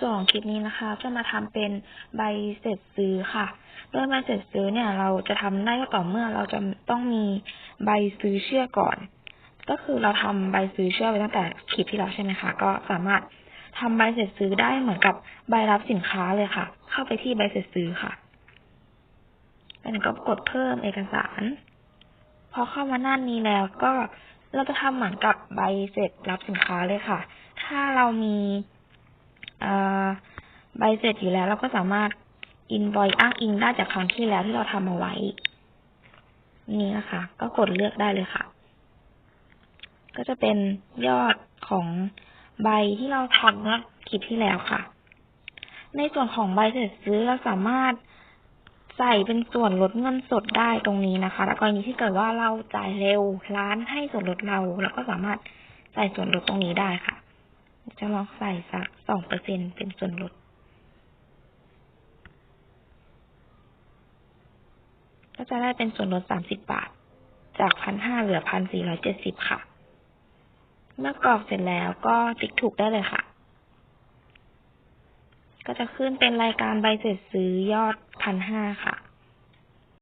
ส่วนของคลิปนี้นะคะ จะมาทำเป็นใบเสร็จซื้อค่ะ โดยใบเสร็จซื้อเนี่ย เราจะทำได้ก็ต่อเมื่อเราจะต้องมีใบซื้อเชื่อก่อน ก็คือเราทำใบซื้อเชื่อไว้ตั้งแต่คลิปที่แล้วใช่ไหมคะ ก็สามารถทำใบเสร็จซื้อได้เหมือนกับใบรับสินค้าเลยค่ะ เข้าไปที่ใบเสร็จซื้อค่ะแล้วก็กดเพิ่มเอกสาร พอเข้ามาหน้านี้แล้วก็เราจะทำเหมือนกับใบเสร็จรับสินค้าเลยค่ะ ถ้าเรามี ใบเสร็จอยู่แล้ว เราก็สามารถอิน o อยอ้างอิงได้จากครั้งที่แล้วที่เราทำเอาไว้ นี่นะคะ ก็กดเลือกได้เลยค่ะ ก็จะเป็นยอดของใบที่เราทำเมื่อคลิปที่แล้วค่ะ ในส่วนของใบเสร็จซื้อเราสามารถใส่เป็นส่วนลดเงินสดได้ตรงนี้นะคะ แล้วกรณีที่เกิดว่าเราจ่ายเร็วร้านให้ส่วนลดเราเราก็สามารถใส่ส่วนลดตรงนี้ได้ค่ะ จะลองใส่สักสองเปอร์เซ็นเป็นส่วนลด ก็จะได้เป็นส่วนลดสามสิบบาท จากพันห้าเหลือพันสี่ร้อยเจ็ดสิบค่ะ เมื่อกรอกเสร็จแล้วก็ติ๊กถูกได้เลยค่ะ ก็จะขึ้นเป็นรายการใบเสร็จซื้อยอดพันห้าค่ะ